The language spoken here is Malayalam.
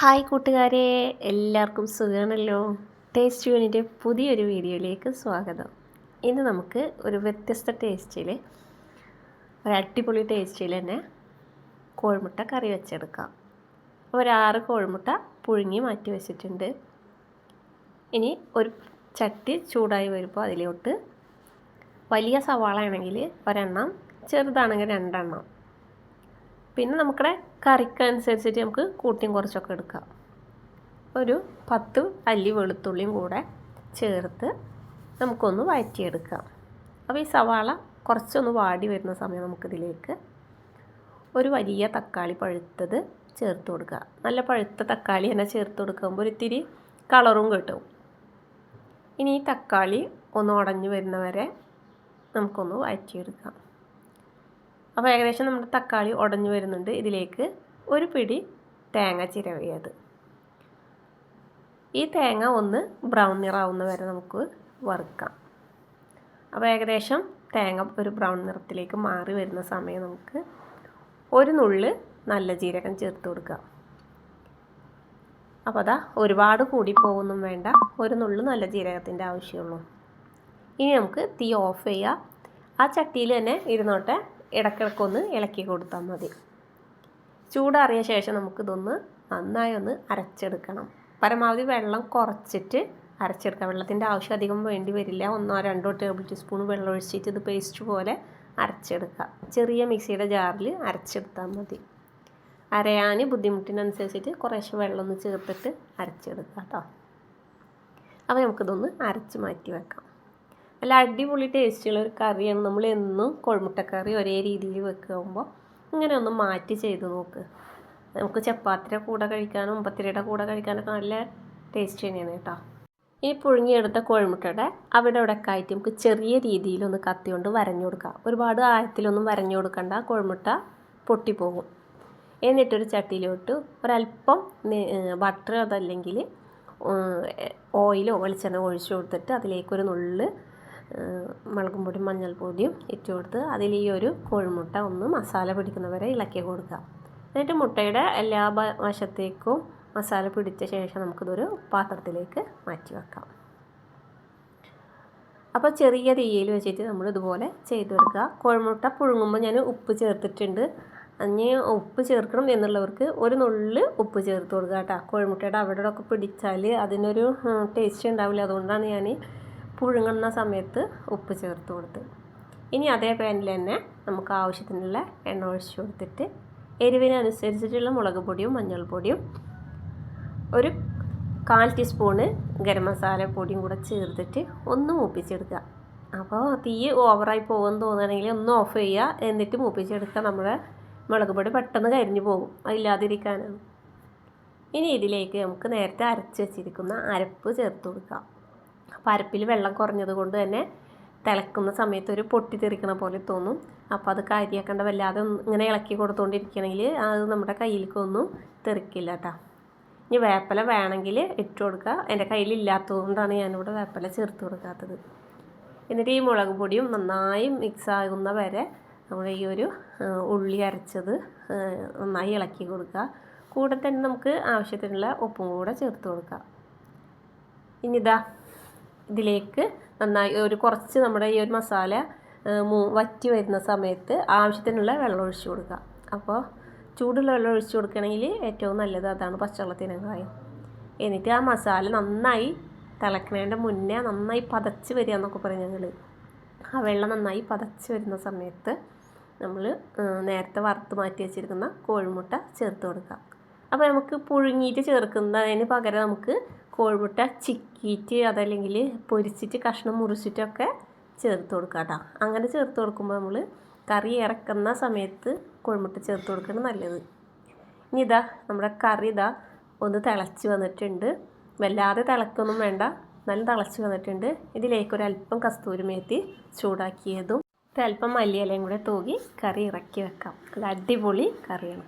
ഹായ് കൂട്ടുകാരെ എല്ലാവർക്കും സുഖമാണല്ലോ ടേസ്റ്റ് യൂണിന്റെ പുതിയൊരു വീഡിയോയിലേക്ക് സ്വാഗതം. ഇന്ന് നമുക്ക് ഒരു വ്യത്യസ്ത ടേസ്റ്റിൽ ഒരു അടിപൊളി ടേസ്റ്റിൽ തന്നെ കോഴിമുട്ട കറി വെച്ചെടുക്കാം. ഒരാറ് കോഴിമുട്ട പുഴുങ്ങി മാറ്റി വെച്ചിട്ടുണ്ട്. ഇനി ഒരു ചട്ടി ചൂടായി വരുമ്പോൾ അതിലോട്ട് വലിയ സവാള ആണെങ്കിൽ ഒരെണ്ണം ചെറുതാണെങ്കിൽ രണ്ടെണ്ണം. പിന്നെ നമുക്കിടെ കറിക്കനുസരിച്ചിട്ട് നമുക്ക് കൂട്ടിയും കുറച്ചൊക്കെ എടുക്കാം. ഒരു പത്ത് അല്ലി വെളുത്തുള്ളിയും കൂടെ ചേർത്ത് നമുക്കൊന്ന് വഴറ്റിയെടുക്കാം. അപ്പോൾ ഈ സവാള കുറച്ചൊന്ന് വാടി വരുന്ന സമയം നമുക്കിതിലേക്ക് ഒരു വലിയ തക്കാളി പഴുത്തത് ചേർത്ത് കൊടുക്കുക നല്ല പഴുത്ത തക്കാളി തന്നെ ചേർത്ത് കൊടുക്കുമ്പോൾ ഒരിത്തിരി കളറും കിട്ടും. ഇനി ഈ തക്കാളി ഒന്ന് ഉടഞ്ഞു വരുന്നവരെ നമുക്കൊന്ന് വഴറ്റിയെടുക്കാം. അപ്പോൾ ഏകദേശം നമ്മുടെ തക്കാളി ഉടഞ്ഞു വരുന്നുണ്ട്. ഇതിലേക്ക് ഒരു പിടി തേങ്ങ ചിരവിയത്. ഈ തേങ്ങ ഒന്ന് ബ്രൗൺ നിറാവുന്ന വരെ നമുക്ക് വറുക്കാം. അപ്പോൾ ഏകദേശം തേങ്ങ ഒരു ബ്രൗൺ നിറത്തിലേക്ക് മാറി വരുന്ന സമയം നമുക്ക് ഒരു നുള്ള് നല്ല ജീരകം ചേർത്ത് കൊടുക്കാം അപ്പോൾ അതാ ഒരുപാട് കൂടി പോകുന്നും വേണ്ട. ഒരു നുള്ള് നല്ല ജീരകത്തിന്റെ ആവശ്യമുള്ളൂ. ഇനി നമുക്ക് തീ ഓഫ് ചെയ്യുക. ആ ചട്ടിയിൽ തന്നെ ഇരുന്നോട്ടെ. ഇടയ്ക്കിടയ്ക്കൊന്ന് ഇളക്കി കൊടുത്താൽ മതി. ചൂടാറിയ ശേഷം നമുക്കിതൊന്ന് നന്നായി ഒന്ന് അരച്ചെടുക്കണം. പരമാവധി വെള്ളം കുറച്ചിട്ട് അരച്ചെടുക്കാം വെള്ളത്തിന്റെ ആവശ്യം അധികം വേണ്ടി വരില്ല. ഒന്നോ രണ്ടോ ടേബിൾ ടീസ്പൂൺ വെള്ളം ഒഴിച്ചിട്ട് ഇത് പേസ്റ്റ് പോലെ അരച്ചെടുക്കുക. ചെറിയ മിക്സിയുടെ ജാറിൽ അരച്ചെടുത്താൽ മതി. അരയാൻ ബുദ്ധിമുട്ടിനനുസരിച്ചിട്ട് കുറേശ്ശെ വെള്ളം ഒന്ന് ചേർത്തിട്ട് അരച്ചെടുക്കാം കേട്ടോ. അപ്പോൾ നമുക്കിതൊന്ന് അരച്ച് മാറ്റി വെക്കാം. നല്ല അടിപൊളി ടേസ്റ്റുള്ള ഒരു കറിയാണ്. നമ്മൾ എന്നും കോഴിമുട്ടക്കറി ഒരേ രീതിയിൽ വെക്കുമ്പോൾ ഇങ്ങനെ ഒന്ന് മാറ്റി ചെയ്ത് നോക്ക്. നമുക്ക് ചപ്പാത്തിയുടെ കൂടെ കഴിക്കാനും പത്തിരിയുടെ കൂടെ കഴിക്കാനൊക്കെ നല്ല ടേസ്റ്റ് തന്നെയാണ് കേട്ടോ. ഇനി പുഴുങ്ങിയെടുത്ത കോഴിമുട്ടയുടെ അവിടെ ഇവിടെ ആയിട്ട് നമുക്ക് ചെറിയ രീതിയിലൊന്ന് കത്തി കൊണ്ട് വരഞ്ഞു കൊടുക്കാം. ഒരുപാട് ആഴത്തിലൊന്നും വരഞ്ഞു കൊടുക്കണ്ട. കോഴിമുട്ട പൊട്ടിപ്പോകും. എന്നിട്ടൊരു ചട്ടിയിലോട്ട് ഒരല്പം ബട്ടർ അതല്ലെങ്കിൽ ഓയിലോ വെളിച്ചെണ്ണ ഒഴിച്ചു കൊടുത്തിട്ട് അതിലേക്കൊരു നുള്ള് മുളകും പൊടിയും മഞ്ഞൾപ്പൊടിയും ഇട്ട് കൊടുത്ത് അതിൽ ഈ ഒരു കോഴിമുട്ട ഒന്ന് മസാല പിടിക്കുന്നവരെ ഇളക്കി കൊടുക്കുക. എന്നിട്ട് മുട്ടയുടെ എല്ലാ വശത്തേക്കും മസാല പിടിച്ച ശേഷം നമുക്കിതൊരു പാത്രത്തിലേക്ക് മാറ്റി വെക്കാം. അപ്പോൾ ചെറിയ തീയിൽ വെച്ചിട്ട് നമ്മൾ ഇതുപോലെ ചെയ്തെടുക്കുക കോഴിമുട്ട പുഴുങ്ങുമ്പോൾ ഞാൻ ഉപ്പ് ചേർത്തിട്ടുണ്ട്. അഞ്ഞ് ഉപ്പ് ചേർക്കണം എന്നുള്ളവർക്ക് ഒരു നുള്ളിൽ ഉപ്പ് ചേർത്ത് കൊടുക്കുക കേട്ടോ. കോഴിമുട്ടയുടെ അവിടെ ഒക്കെ പിടിച്ചാൽ അതിനൊരു ടേസ്റ്റ് ഉണ്ടാവില്ല. അതുകൊണ്ടാണ് ഞാൻ പുഴുങ്ങുന്ന സമയത്ത് ഉപ്പ് ചേർത്ത് കൊടുത്ത്. ഇനി അതേ പാനിൽ തന്നെ നമുക്ക് ആവശ്യത്തിനുള്ള എണ്ണ ഒഴിച്ച് കൊടുത്തിട്ട് എരിവിനനുസരിച്ചിട്ടുള്ള മുളക് പൊടിയും മഞ്ഞൾപ്പൊടിയും ഒരു കാൽ ടീസ്പൂണ് ഗരം മസാല പൊടിയും കൂടെ ചേർത്തിട്ട് ഒന്ന് മൂപ്പിച്ചെടുക്കുക. അപ്പോൾ തീ ഓവറായി പോകുമെന്ന് തോന്നുകയാണെങ്കിൽ ഒന്ന് ഓഫ് ചെയ്യുക. എന്നിട്ട് മൂപ്പിച്ചെടുക്കുക. നമ്മുടെ മുളക് പൊടി പെട്ടെന്ന് കരിഞ്ഞു പോകും. അതില്ലാതിരിക്കാനാണ്. ഇനി ഇതിലേക്ക് നമുക്ക് നേരത്തെ അരച്ച് വെച്ചിരിക്കുന്ന അരപ്പ് ചേർത്ത് കൊടുക്കാം. പരപ്പിൽ വെള്ളം കുറഞ്ഞത് കൊണ്ട് തന്നെ തിളക്കുന്ന സമയത്ത് ഒരു പൊട്ടി തെറിക്കണ പോലെ തോന്നും. അപ്പോൾ അത് കാര്യാക്കണ്ട വല്ലാതെ ഇങ്ങനെ ഇളക്കി കൊടുത്തുകൊണ്ടിരിക്കണമെങ്കിൽ അത് നമ്മുടെ കയ്യിലേക്കൊന്നും തെറിക്കില്ല കേട്ടോ. ഇനി വേപ്പല വേണമെങ്കിൽ ഇട്ട് കൊടുക്കുക. എന്റെ കയ്യിലില്ലാത്തതുകൊണ്ടാണ് ഞാനിവിടെ വേപ്പല ചേർത്ത് കൊടുക്കാത്തത്. എന്നിട്ട് ഈ മുളക് പൊടിയും നന്നായി മിക്സ് ആകുന്ന വരെ നമ്മൾ ഈ ഒരു ഉള്ളി അരച്ചത് നന്നായി ഇളക്കി കൊടുക്കുക. കൂടെ തന്നെ നമുക്ക് ആവശ്യത്തിനുള്ള ഉപ്പും കൂടെ ചേർത്ത് കൊടുക്കുക ഇനിതാ ഇതിലേക്ക് നന്നായി ഒരു കുറച്ച് നമ്മുടെ ഈ ഒരു മസാല വറ്റി വരുന്ന സമയത്ത് ആവശ്യത്തിനുള്ള വെള്ളം ഒഴിച്ചു കൊടുക്കുക. അപ്പോൾ ചൂടുള്ള വെള്ളം ഒഴിച്ചു കൊടുക്കണമെങ്കിൽ ഏറ്റവും നല്ലത് അതാണ് പച്ചവെള്ളത്തിനേക്കാളും എന്നിട്ട് ആ മസാല നന്നായി തിളക്കണേന്റെ മുന്നേ നന്നായി പതച്ച് വരിക എന്നൊക്കെ പറയും ഞങ്ങൾ ആ വെള്ളം നന്നായി പതച്ച് വരുന്ന സമയത്ത് നമ്മൾ നേരത്തെ വറുത്ത് മാറ്റി വെച്ചിരിക്കുന്ന കോഴിമുട്ട ചേർത്ത് കൊടുക്കുക. അപ്പോൾ നമുക്ക് പുഴുങ്ങിയിട്ട് ചേർക്കുന്നതിന് പകരം നമുക്ക് കോഴിമുട്ട ചിക്കിയിട്ട് അതല്ലെങ്കിൽ പൊരിച്ചിട്ട് കഷ്ണം മുറിച്ചിട്ടൊക്കെ ചേർത്ത് കൊടുക്കുക കേട്ടോ. അങ്ങനെ ചേർത്ത് കൊടുക്കുമ്പോൾ നമ്മൾ കറി ഇറക്കുന്ന സമയത്ത് കോഴിമുട്ട ചേർത്ത് കൊടുക്കുന്നത് നല്ലത്. ഇനി ഇതാ നമ്മുടെ കറി ഇതാ ഒന്ന് തിളച്ച് വന്നിട്ടുണ്ട്. വല്ലാതെ തിളക്കൊന്നും വേണ്ട. നല്ല തിളച്ച് വന്നിട്ടുണ്ട്. ഇതിലേക്ക് ഒരു അല്പം കസ്തൂരി മേത്തി ചൂടാക്കിയതും അല്പം മല്ലിയിലയും കൂടെ തൂകി കറി ഇറക്കി വെക്കാം. അത് അടിപൊളി കറിയാണ്.